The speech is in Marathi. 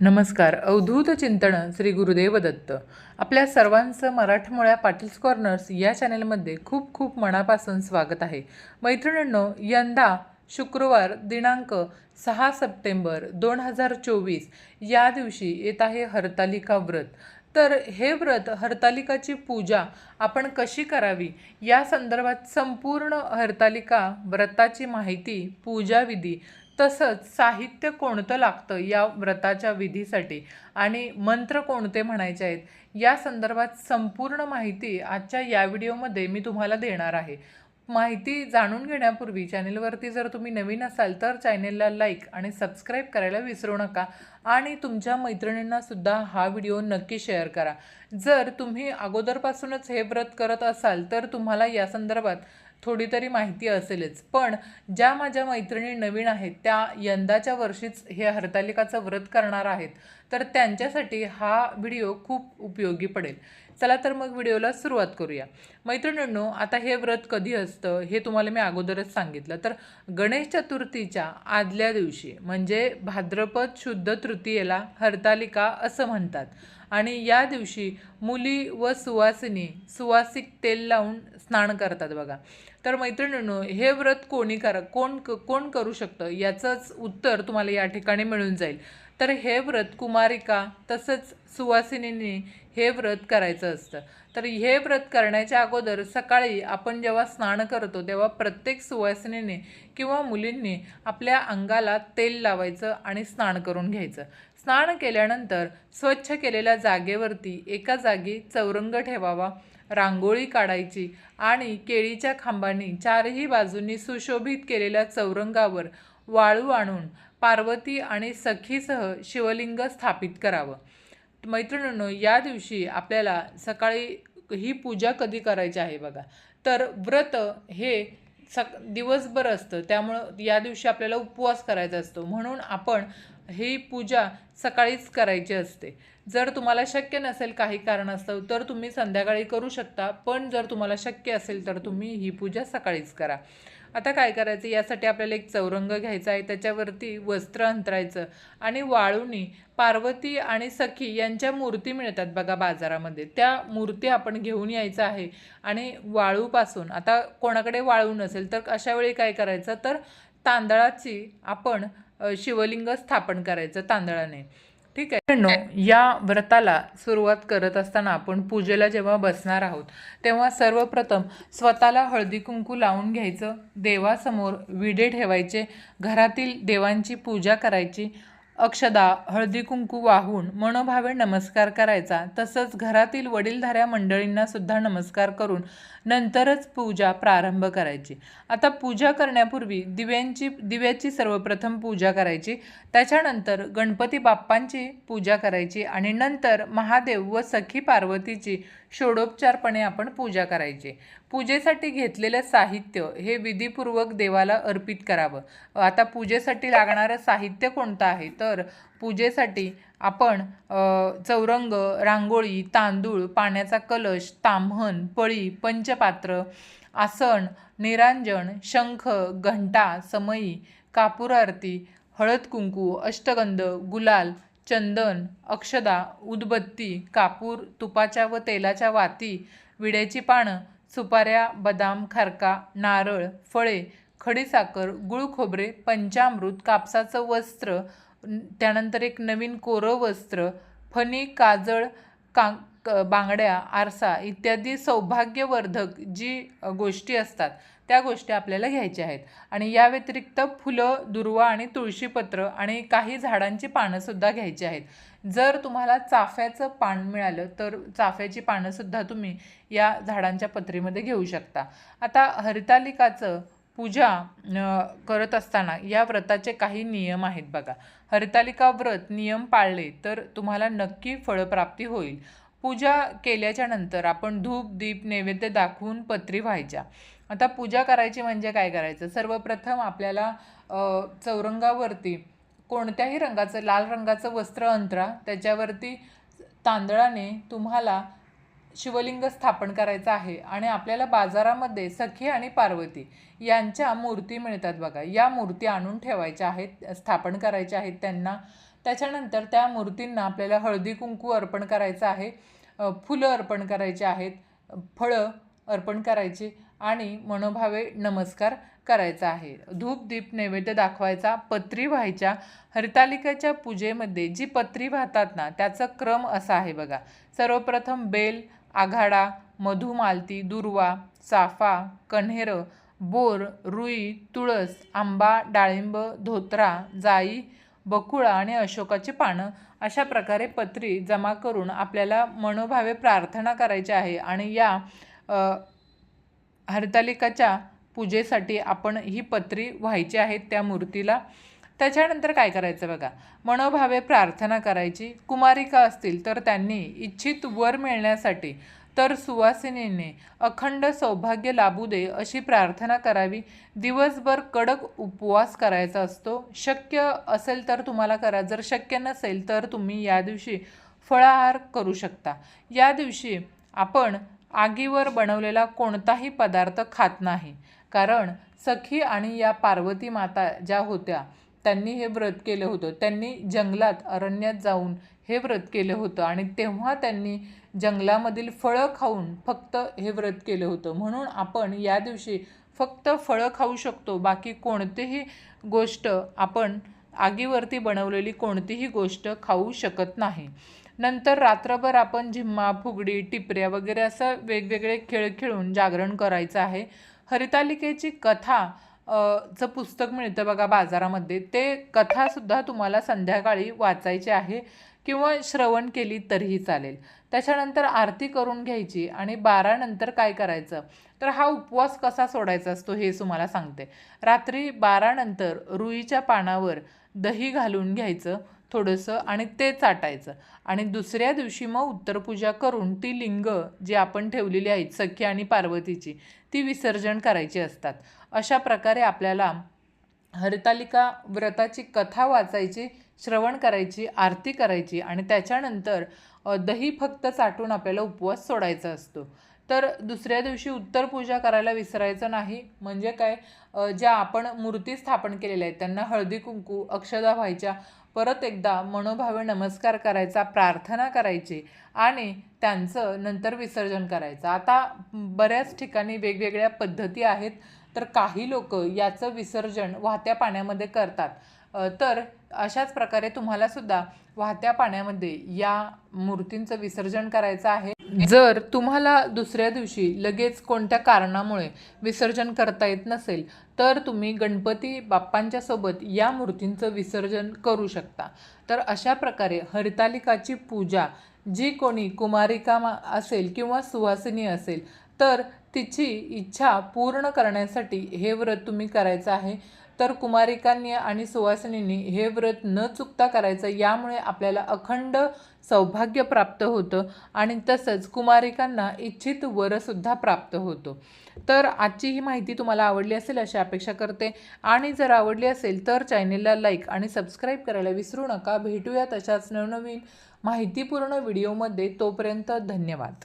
नमस्कार. अवधूत चिंतन श्री गुरुदेव दत्त. आपल्या सर्वांचं मराठमोळ्या पाटील्स कॉर्नर्स या चॅनेलमध्ये खूप खूप मनापासून स्वागत आहे. मैत्रिणींनो यंदा शुक्रवार दिनांक सहा सप्टेंबर दोन हजार चोवीस या दिवशी येत आहे हरतालिका व्रत. तर हे व्रत हरतालिकाची पूजा आपण कशी करावी या संदर्भात संपूर्ण हरतालिका व्रताची माहिती पूजाविधी तसंच साहित्य कोणतं लागतं या व्रताच्या विधीसाठी? आणि मंत्र कोणते म्हणायचे आहेत? या संदर्भात संपूर्ण माहिती आजच्या या व्हिडिओमध्ये मी तुम्हाला देणार आहे. माहिती जाणून घेण्यापूर्वी चॅनेलवरती जर तुम्ही नवीन असाल तर चॅनेलला लाईक आणि सबस्क्राईब करायला विसरू नका आणि तुमच्या मैत्रिणींनासुद्धा हा व्हिडिओ नक्की शेअर करा. जर तुम्ही अगोदरपासूनच हे व्रत करत असाल तर तुम्हाला या संदर्भात थोडी तरी माहिती असेलच. पण ज्या माझ्या मैत्रिणी नवीन आहेत त्या यंदाच्या वर्षीच हे हरतालिकाचं व्रत करणार आहेत तर त्यांच्यासाठी हा व्हिडिओ खूप उपयोगी पडेल. चला तर मग व्हिडिओला सुरुवात करूया. मैत्रिणींनो आता हे व्रत कधी असतं हे तुम्हाला मी अगोदरच सांगितलं. तर गणेश चतुर्थीच्या आदल्या दिवशी म्हणजे भाद्रपद शुद्ध तृतीयेला हरतालिका असं म्हणतात. आणि या दिवशी मुली व सुवासिनी सुवासिक तेल लावून स्नान करतात बघा. तर मैत्रिणींनो हे व्रत कोणी करा कोण क- कोण करू शकतं? याचंच उत्तर तुम्हाला या ठिकाणी मिळून जाईल. तर हे व्रत कुमारिका तसंच सुवासिनींनी हे व्रत करायचं असतं. तर हे व्रत करण्याच्या अगोदर सकाळी आपण जेव्हा स्नान करतो तेव्हा प्रत्येक सुवासिनीने किंवा मुलींनी आपल्या अंगाला तेल लावायचं आणि स्नान करून घ्यायचं. स्नान केल्यानंतर स्वच्छ केलेल्या जागेवरती एका जागी चौरंग ठेवावा. रांगोळी काढायची आणि केळीच्या खांबांनी चारही बाजूंनी सुशोभित केलेल्या चौरंगावर वाळू आणून पार्वती आणि सखीसह शिवलिंग स्थापित करावं. मैत्रिणींनो या दिवशी आपल्याला सकाळी ही पूजा कधी करायची आहे बघा. तर व्रत हे सक दिवसभर असतं. त्यामुळं या दिवशी आपल्याला उपवास करायचा असतो. म्हणून आपण ही पूजा सकाळीच करायची असते. जर तुम्हाला शक्य नसेल काही कारणास्तव तर तुम्ही संध्याकाळी करू शकता पण जर तुम्हाला शक्य असेल तर तुम्ही ही पूजा सकाळीच करा. आता काय करायचं? यासाठी आपल्याला एक चौरंग घ्यायचा आहे. त्याच्यावरती वस्त्र अंतरायचं आणि वाळूनी पार्वती आणि सखी यांच्या मूर्ती मिळतात बघा बाजारामध्ये. त्या मूर्ती आपण घेऊन यायचं आहे आणि वाळूपासून आता कोणाकडे वाळू नसेल तर अशा वेळी काय करायचं? तर तांदळाची आपण शिवलिंग स्थापन करायचं तांदळाने. ठीक आहे? नो या व्रताला सुरुवात करत असताना आपण पूजेला जेव्हा बसणार आहोत तेव्हा सर्वप्रथम स्वतःला हळदी कुंकू लावून घ्यायचं देवासमोर विडे ठेवायचे घरातील देवांची पूजा करायची अक्षदा हळदी कुंकू वाहून मनोभावे नमस्कार करायचा तसंच घरातील वडीलधाऱ्या मंडळींना सुद्धा नमस्कार करून नंतरच पूजा प्रारंभ करायची. आता पूजा करण्यापूर्वी दिव्यांची दिव्याची सर्वप्रथम पूजा करायची. त्याच्यानंतर गणपती बाप्पांची पूजा करायची आणि नंतर महादेव व सखी पार्वतीची षोडोपचारपणे आपण पूजा करायची. पूजेसाठी घेतलेलं साहित्य हे विधीपूर्वक देवाला अर्पित करावं. आता पूजेसाठी लागणारं साहित्य कोणतं आहे? तर पूजेसाठी आपण चौरंग रांगोळी तांदूळ पाण्याचा कलश ताम्हण पळी पंचपात्र आसन निरांजन शंख घंटा समई कापूर आरती हळद कुंकू अष्टगंध गुलाल चंदन अक्षदा उदबत्ती कापूर तुपाच्या व तेलाच्या वाती विड्याची पानं सुपाऱ्या बदाम खारका नारळ फळे खडीसाखर गुळ खोबरे पंचामृत कापसाचं वस्त्र त्यानंतर एक नवीन कोरं वस्त्र फणी काजळ का क- बांगड्या आरसा इत्यादी सौभाग्यवर्धक जी गोष्टी असतात त्या गोष्टी आपल्याला घ्यायच्या आहेत. आणि या व्यतिरिक्त फुलं दुर्वा आणि तुळशीपत्र आणि काही झाडांची पानंसुद्धा घ्यायची आहेत. जर तुम्हाला चाफ्याचं पान मिळालं तर चाफ्याची पानंसुद्धा तुम्ही या झाडांच्या पत्रीमध्ये घेऊ शकता. आता हरितालिकाचं पूजा करत असताना या व्रताचे काही नियम आहेत बघा. हरितालिका व्रत नियम पाळले तर तुम्हाला नक्की फळप्राप्ती होईल. पूजा केल्याच्यानंतर आपण धूप दीप नैवेद्य दाखवून पत्री व्हायच्या. आता पूजा करायची म्हणजे काय करायचं? सर्वप्रथम आपल्याला चौरंगावरती कोणत्याही रंगाचं लाल रंगाचं वस्त्र अंतरा त्याच्यावरती तांदळाने तुम्हाला शिवलिंग स्थापन करायचं आहे आणि आपल्याला बाजारामध्ये सखी आणि पार्वती यांच्या मूर्ती मिळतात बघा. या मूर्ती आणून ठेवायच्या आहेत स्थापन करायच्या आहेत त्यांना. त्याच्यानंतर त्या मूर्तींना आपल्याला हळदी कुंकू अर्पण करायचं आहे फुलं अर्पण करायची आहेत फळं अर्पण करायची आणि मनोभावे नमस्कार करायचा आहे. धूप दीप नैवेद्य दाखवायचा पत्री व्हायच्या हरितालिकेच्या पूजेमध्ये जी पत्री वाहतात ना त्याचा क्रम असा आहे बघा. सर्वप्रथम बेल आघाडा मधुमालती दुर्वा चाफा कण्हेरं बोर रुई तुळस आंबा डाळिंब धोत्रा जाई बकुळा आणि अशोकाची पानं अशा प्रकारे पत्री जमा करून आपल्याला मनोभावे प्रार्थना करायची आहे. आणि या हरतालिकाच्या पूजेसाठी आपण ही पत्री व्हायची आहेत त्या मूर्तीला. त्याच्यानंतर काय करायचं बघा? मनोभावे प्रार्थना करायची. कुमारिका असतील तर त्यांनी इच्छित वर मिळण्यासाठी तर सुवासिनीने अखंड सौभाग्य लाभू दे अशी प्रार्थना करावी. दिवसभर कडक उपवास करायचा असतो. शक्य असेल तर तुम्हाला करा. जर शक्य नसेल तर तुम्ही या दिवशी फळाहार करू शकता. या दिवशी आपण आगीवर बनवलेला कोणताही पदार्थ खात नाही. कारण सखी आणि या पार्वती माता ज्या होत्या त्यांनी हे व्रत केलं होतं. त्यांनी जंगलात अरण्यात जाऊन हे व्रत केलं होतं आणि तेव्हा त्यांनी जंगलामधील फळं खाऊन फक्त हे व्रत केलं होतं. म्हणून आपण या दिवशी फक्त फळं खाऊ शकतो. बाकी कोणतीही गोष्ट आपण आगीवरती बनवलेली कोणतीही गोष्ट खाऊ शकत नाही. नंतर रात्रभर आपण झिम्मा फुगडी टिपऱ्या वगैरे असं वेगवेगळे खेळ खेळून जागरण करायचं आहे. हरितालिकेची कथा चं पुस्तक मिळतं बघा बाजारामध्ये ते कथासुद्धा तुम्हाला संध्याकाळी वाचायची आहे किंवा श्रवण केली तरीही चालेल. त्याच्यानंतर आरती करून घ्यायची आणि बारानंतर काय करायचं? तर हा उपवास कसा सोडायचा असतो हे तुम्हाला सांगते. रात्री बारानंतर रुईच्या पानावर दही घालून घ्यायचं थोडंसं आणि ते चाटायचं. आणि दुसऱ्या दिवशी मग उत्तरपूजा करून ती लिंग जी आपण ठेवलेली आहेत सख्या आणि पार्वतीची ती विसर्जन करायची असतात. अशा प्रकारे आपल्याला हरितालिका व्रताची कथा वाचायची श्रवण करायची आरती करायची आणि त्याच्यानंतर दही फक्त चाटून आपल्याला उपवास सोडायचा असतो. तर दुसऱ्या दिवशी उत्तर पूजा करायला विसरायचं नाही. म्हणजे काय? ज्या आपण मूर्ती स्थापन केलेल्या आहेत त्यांना हळदी कुंकू अक्षदा व्हायच्या परत एकदा मनोभावे नमस्कार करायचा प्रार्थना करायची आणि त्यांचं नंतर विसर्जन करायचं. आता बऱ्याच ठिकाणी वेगवेगळ्या पद्धती आहेत तर काही लोक याचं विसर्जन वाहत्या पाण्यामध्ये करतात. तर अशाच प्रकारे तुम्हाला सुद्धा वाहत्या पाण्यामध्ये या मूर्तींचं विसर्जन करायचं आहे. जर तुम्हाला दुसऱ्या दिवशी लगेच कोणत्या कारणामुळे विसर्जन करता येत नसेल तर तुम्ही गणपती बाप्पांच्या सोबत या मूर्तींचं विसर्जन करू शकता. तर अशा प्रकारे हरितालिकाची पूजा जी कोणी कुमारिका मा- असेल किंवा सुवासिनी असेल तर तिची इच्छा पूर्ण करण्यासाठी हे व्रत तुम्ही करायचं आहे. तर कुमारिकांनी आणि सुवासिनींनी हे व्रत न चुकता करायचं यामुळे आपल्याला अखंड सौभाग्य प्राप्त होतं आणि तसंच कुमारिकांना इच्छित वरसुद्धा प्राप्त होतो. तर आजची ही माहिती तुम्हाला आवडली असेल अशी अपेक्षा करते. आणि जर आवडली असेल तर चॅनेलला लाईक आणि सबस्क्राईब करायला विसरू नका. भेटूया तशाच नवनवीन माहितीपूर्ण व्हिडिओमध्ये. तोपर्यंत धन्यवाद.